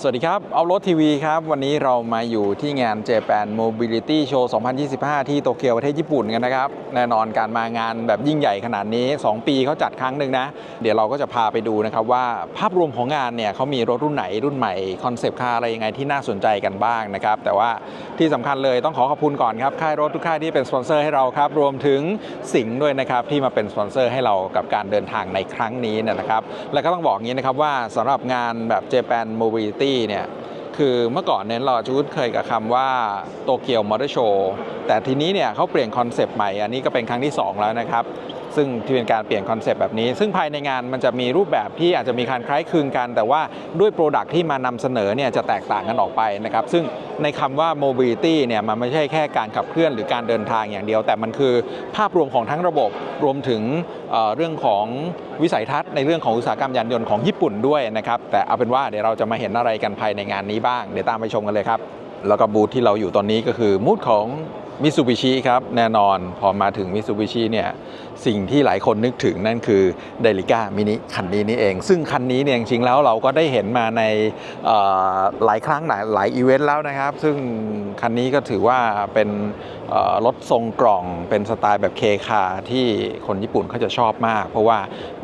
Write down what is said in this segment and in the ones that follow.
สวัสดีครับ เอารถทีวีครับ วันนี้เรามาอยู่ที่งาน Japan Mobility Show 2025 ที่โตเกียวประเทศญี่ปุ่นกันนะครับ แน่นอนการมางานแบบยิ่งใหญ่ขนาดนี้ 2 ปีเขาจัดครั้งหนึ่งนะ เดี๋ยวเราก็จะพาไปดูนะครับว่าภาพรวมของงานเนี่ยเขามีรถรุ่นไหนรุ่นใหม่ คอนเซปต์คาอะไรยังไงที่น่าสนใจกันบ้างนะครับ แต่ว่าที่สำคัญเลยต้องขอขอบคุณก่อนครับ ค่ายรถทุกค่ายที่เป็นสปอนเซอร์ให้เราครับ รวมถึงสิงห์ด้วยนะครับที่มาเป็นสปอนเซอร์ให้เรากับการเดินทางในครั้งนี้เนยนะครับ แล้วก็ต้องบอกงี้นะครับว่าสำหรับงานแบบ Japan Mobility เนี่ยคือเมื่อก่อนเนี่ยเราจะคุ้นเคยกับคำว่าโตเกียวมอเตอร์โชว์แต่ทีนี้เนี่ยเขาเปลี่ยนคอนเซปต์ใหม่อันนี้ก็เป็นครั้งที่ 2 แล้วนะครับ ซึ่งที่เป็นการเปลี่ยนคอนเซปต์แบบนี้ ซึ่งภายในงานมันจะมีรูปแบบที่อาจจะมีการคล้ายคลึงกัน แต่ว่าด้วยโปรดักที่มานำเสนอเนี่ยจะแตกต่างกันออกไปนะครับ ซึ่งในคำว่า mobility เนี่ยมันไม่ใช่แค่การขับเคลื่อนหรือการเดินทางอย่างเดียว แต่มันคือภาพรวมของทั้งระบบรวมถึงเรื่องของวิสัยทัศน์ในเรื่องของอุตสาหกรรมยานยนต์ของญี่ปุ่นด้วยนะครับแต่เอาเป็นว่าเดี๋ยวเราจะมาเห็นอะไรกันภายในงานนี้บ้างเดี๋ยวตามไปชมกันเลยครับแล้วก็บูธที่เราอยู่ตอนนี้ก็คือมูดของ มิ t ซูบิชิครับแน่นอนพอมาถึงมิ t ซูบิชิเนี่ยสิ่งที่หลายคนนึกถึงนั่นคือเดลิก้ามินิคันนี้นี่เอง ซึ่งคันนี้เนี่ยจริงๆแล้วเราก็ได้เห็นมาในหลายครั้งหลายหลายอีเวนต์แล้วนะครับ ซึ่งคันนี้ก็ถือว่าเป็น รถทรงกล่องเป็นสไตล์แบบเคคาที่คนญี่ปุ่นเขาจะชอบมาก เพราะว่า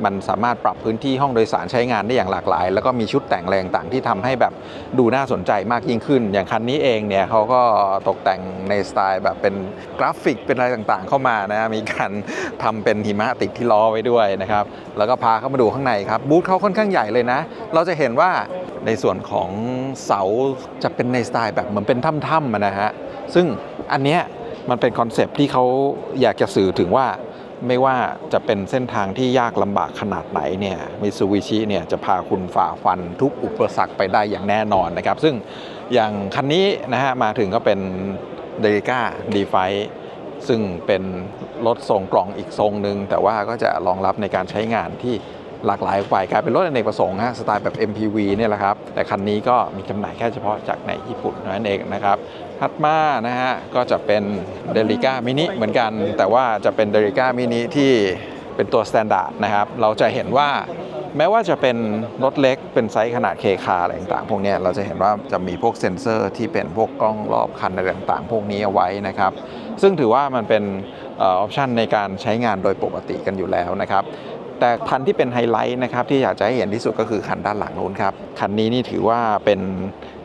มันสามารถปรับพื้นที่ห้องโดยสารใช้งานได้อย่างหลากหลาย แล้วก็มีชุดแต่งแรงต่างที่ทำให้แบบดูน่าสนใจมากยิ่งขึ้น อย่างคันนี้เองเนี่ยเขาก็ตกแต่งในสไตล์แบบเป็นกราฟิกเป็นอะไรต่างๆ เข้ามานะมีการทำเป็นหิมะติดที่ล้อไว้ด้วยนะครับแล้วก็พาเข้ามาดูข้างในครับบูธเขาค่อนข้างใหญ่เลยนะ เราจะเห็นว่าในส่วนของเสาจะเป็นในสไตล์แบบเหมือนเป็นถ้ำๆนะฮะซึ่งอันเนี้ย มันเป็นคอนเซปที่เขาอยากจะสื่อถึงว่าไม่ว่าจะเป็นเส้นทางที่ยากลำบากขนาดไหนเนี่ยมิซูบิชิเนี่ยจะพาคุณฝ่าฟันทุกอุปสรรคไปได้อย่างแน่นอนนะครับ ซึ่งอย่างคันนี้นะฮะมาถึงก็เป็นเดลิก้าดีไฟซึ่งเป็นรถทรงกล่องอีกทรงหนึ่งแต่ว่าก็จะรองรับในการใช้งานที่ หลากหลายไปกลายเป็นรถอเนกประสงค์ฮะสไตล์แบบ MPV เนี่ยแหละครับแต่คันนี้ก็มีจำหน่ายแค่เฉพาะจากในญี่ปุ่นเท่านั้นเองนะครับถัดมานะฮะก็จะเป็นเดลิก้ามินิเหมือนกัน แต่ว่าจะเป็นเดลิก้ามินิที่เป็นตัวสแตนดาร์ดนะครับเราจะเห็นว่าแม้ว่าจะเป็นรถเล็กเป็นไซส์ขนาดเคคาอะไรต่างๆ พวกเนี้ยเราจะเห็นว่าจะมีพวกเซ็นเซอร์ที่เป็นพวกกล้องรอบคันอะไรต่างๆ พวกนี้เอาไว้นะครับ ซึ่งถือว่ามันเป็นออปชันในการใช้งานโดยปกติกันอยู่แล้วนะครับ แต่คันที่เป็นไฮไลท์นะครับที่อยากจะให้เห็นที่สุดก็คือคันด้านหลังนู้นครับคันนี้นี่ถือว่าเป็น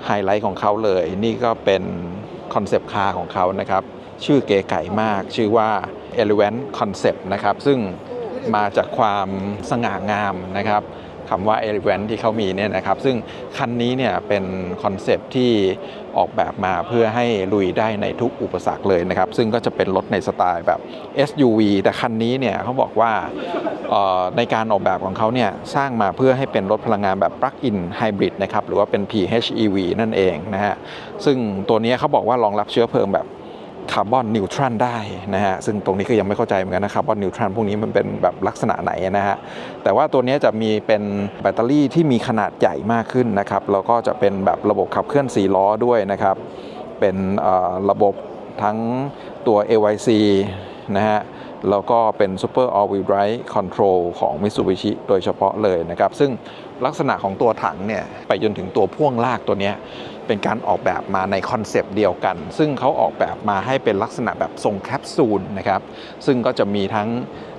ไฮไลท์ของเขาเลย นี่ก็เป็นคอนเซปต์คาร์ของเขานะครับชื่อเก๋ไก่มากชื่อว่า e l e v a n t Concept นะครับซึ่งมาจากความสง่างามนะครับ คำว่า Element ที่เขามีเนี่ยนะครับ ซึ่งคันนี้เนี่ยเป็นคอนเซปต์ที่ออกแบบมาเพื่อให้ลุยได้ในทุกอุปสรรคเลยนะครับ ซึ่งก็จะเป็นรถในสไตล์แบบ SUV แต่คันนี้เนี่ยเขาบอกว่าในการออกแบบของเขาเนี่ยสร้างมาเพื่อให้เป็นรถพลังงานแบบ plug-in hybrid นะครับ หรือว่าเป็น PHEV นั่นเองนะฮะ ซึ่งตัวนี้เขาบอกว่ารองรับเชื้อเพลิงแบบ คาร์บอนนิวทรัลได้นะฮะซึ่งตรงนี้ก็ยังไม่เข้าใจเหมือนกันนะคาร์บอนนิวทรัลพวกนี้มันเป็นแบบลักษณะไหนนะฮะแต่ว่าตัวนี้จะมีเป็นแบตเตอรี่ที่มีขนาดใหญ่มากขึ้นนะครับแล้วก็จะเป็นแบบระบบขับเคลื่อน4ล้อด้วยนะครับเป็นระบบทั้งตัว AYC นะฮะ แล้วก็เป็น Super All Wheel Drive Control ของ Mitsubishi โดยเฉพาะเลยนะครับ ซึ่งลักษณะของตัวถังเนี่ย ไปจนถึงตัวพ่วงลากตัวนี้ เป็นการออกแบบมาในคอนเซปต์เดียวกัน ซึ่งเขาออกแบบมาให้เป็นลักษณะแบบทรงแคปซูลนะครับ ซึ่งก็จะมีทั้ง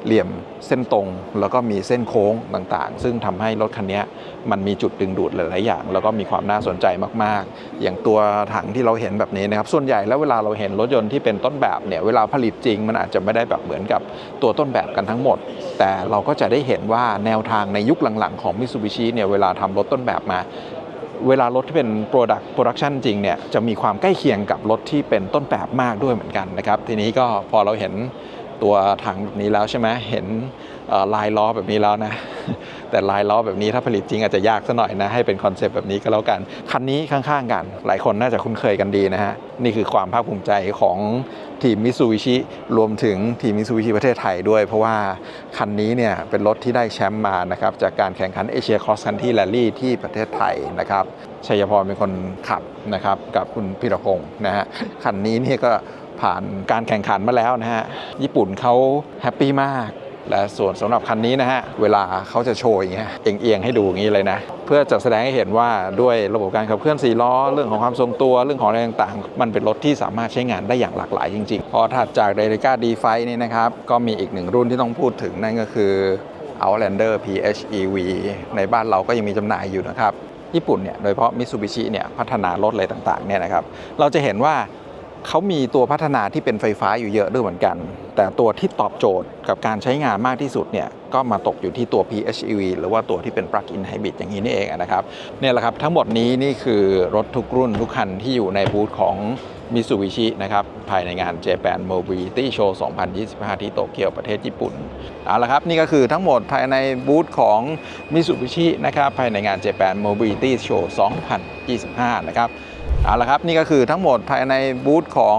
เหลี่ยมเส้นตรง แล้วก็มีเส้นโค้งต่างๆ ซึ่งทำให้รถคันนี้มันมีจุดดึงดูดหลายๆอย่าง แล้วก็มีความน่าสนใจมากๆ อย่างตัวถังที่เราเห็นแบบนี้นะครับ ส่วนใหญ่แล้วเวลาเราเห็นรถยนต์ที่เป็นต้นแบบเนี่ย เวลาผลิตจริงมันอาจจะไม่ได้แบบเหมือนกับตัวต้นแบบกันทั้งหมด แต่เราก็จะได้เห็นว่าแนวทางในยุคหลังๆของ Mitsubishi เนี่ยเวลาทำรถต้นแบบมาเวลารถที่เป็น Product Production จริงเนี่ยจะมีความใกล้เคียงกับรถที่เป็นต้นแบบมากด้วยเหมือนกันนะครับ ทีนี้ก็พอเราเห็น ตัวถังแบบนี้แล้วใช่ไหมเห็นลายล้อแบบนี้แล้วนะ แต่ลายล้อแบบนี้ถ้าผลิตจริงอาจจะยากซะหน่อยนะ ให้เป็นคอนเซปต์แบบนี้ก็แล้วกัน คันนี้ข้างๆกัน หลายคนน่าจะคุ้นเคยกันดีนะฮะ นี่คือความภาคภูมิใจของทีมมิ t ซูบิชิรวมถึงทีมมิ t ซูบิชิประเทศไทยด้วย เพราะว่าคันนี้เนี่ยเป็นรถที่ได้แชมป์มานะครับจากการแข่งขันเอเชียครอสคันที่แรลลี่ที่ประเทศไทยนะครับชัยพรเป็นคนขับนะครับกับคุณพิรพงศ์นะฮะคันนี้เนี่ยก็ ผ่านการแข่งขันมาแล้วนะฮะ ญี่ปุ่นเขาแฮปปี้มาก และส่วนสำหรับคันนี้นะฮะ เวลาเขาจะโชว์อย่างเงี้ยเอียงๆให้ดูอย่างนี้เลยนะ เพื่อจะแสดงให้เห็นว่าด้วยระบบการขับเคลื่อน4ล้อ เรื่องของความทรงตัวเรื่องของอะไรต่างๆ มันเป็นรถที่สามารถใช้งานได้อย่างหลากหลายจริงๆ พอถัดจาก d e l i c a D5 นี่นะครับ ก็มีอีกหนึ่งรุ่นที่ต้องพูดถึงนั่นก็คือ Outlander PHEV ในบ้านเราก็ยังมีจำหน่ายอยู่นะครับญี่ปุ่นเนี่ยโดยเฉพาะมิ t ซูบิชิเนี่ยพัฒนารถอะไรต่างๆเนี่ยนะครับเราจะเห็นว่า เขามีตัวพัฒนาที่เป็นไฟฟ้าอยู่เยอะด้วยเหมือนกัน แต่ตัวที่ตอบโจทย์กับการใช้งานมากที่สุดเนี่ยก็มาตกอยู่ที่ตัว PHEV หรือว่าตัวที่เป็น Plug-in Hybrid อย่างนี้นี่เองนะครับเนี่ยแหละครับทั้งหมดนี้นี่คือรถทุกรุ่นทุกคันที่อยู่ในบูธของมิ t ซูบิชินะครับภายในงาน Japan Mobility Show 2025 ที่โตเกียวประเทศญี่ปุ่นเอาละครับนี่ก็คือทั้งหมดภายในบูธของมิ t ซูบิชินะครับภายในงาน Japan Mobility Show 2025 นะครับ เอาละครับนี่ก็คือทั้งหมดภายในบูธของ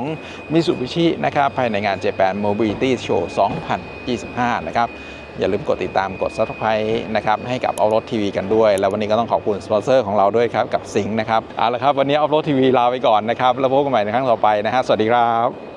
มิ t ซูบิชินะครับภายในงาน Japan Mobility Show 2025 นะครับอย่าลืมกดติดตามกด subscribe นะครับให้กับเอารถทีวีกันด้วย แล้ววันนี้ก็ต้องขอบคุณสปอนเซอร์ของเราด้วยครับ กับสิงห์นะครับเอาละครับ วันนี้เอารถทีวีลาไปก่อนนะครับ แล้วพบกันใหม่ในครั้งต่อไปนะฮะสวัสดีครับ